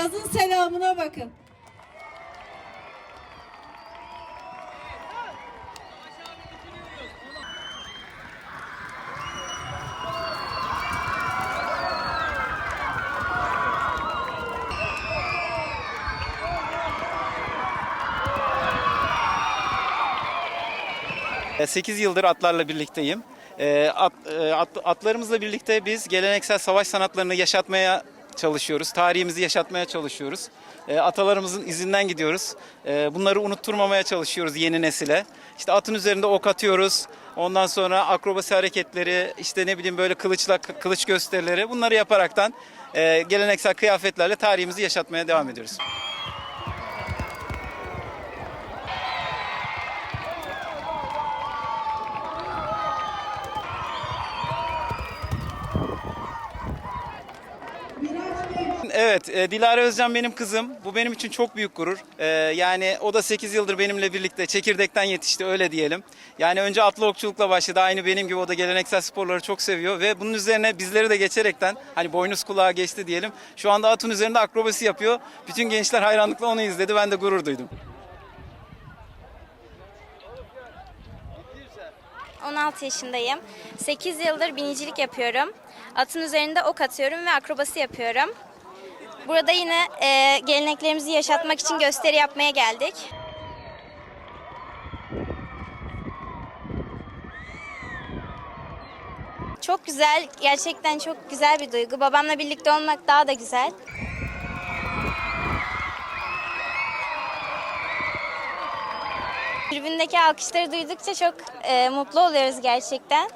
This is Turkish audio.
Yazın selamına bakın. 8 yıldır atlarla birlikteyim. E, At, e, at- atlarımızla birlikte biz geleneksel savaş sanatlarını yaşatmaya çalışıyoruz. Tarihimizi yaşatmaya çalışıyoruz. E, Atalarımızın izinden gidiyoruz. E, Bunları unutturmamaya çalışıyoruz yeni nesile. İşte atın üzerinde ok atıyoruz. Ondan sonra akrobasi hareketleri, işte ne bileyim böyle kılıçla kılıç gösterileri bunları yaparaktan e, geleneksel kıyafetlerle tarihimizi yaşatmaya devam ediyoruz. Evet, e, Dilara Özcan benim kızım. Bu benim için çok büyük gurur. E, yani o da 8 yıldır benimle birlikte çekirdekten yetişti öyle diyelim. Yani önce atlı okçulukla başladı. Aynı benim gibi o da geleneksel sporları çok seviyor ve bunun üzerine bizleri de geçerekten hani boynuz kulağa geçti diyelim. Şu anda atın üzerinde akrobasi yapıyor. Bütün gençler hayranlıkla onu izledi. Ben de gurur duydum. 16 yaşındayım. 8 yıldır binicilik yapıyorum. Atın üzerinde ok atıyorum ve akrobasi yapıyorum. Burada yine e, geleneklerimizi yaşatmak için gösteri yapmaya geldik. Çok güzel, gerçekten çok güzel bir duygu. Babamla birlikte olmak daha da güzel. Tribündeki alkışları duydukça çok e, mutlu oluyoruz gerçekten.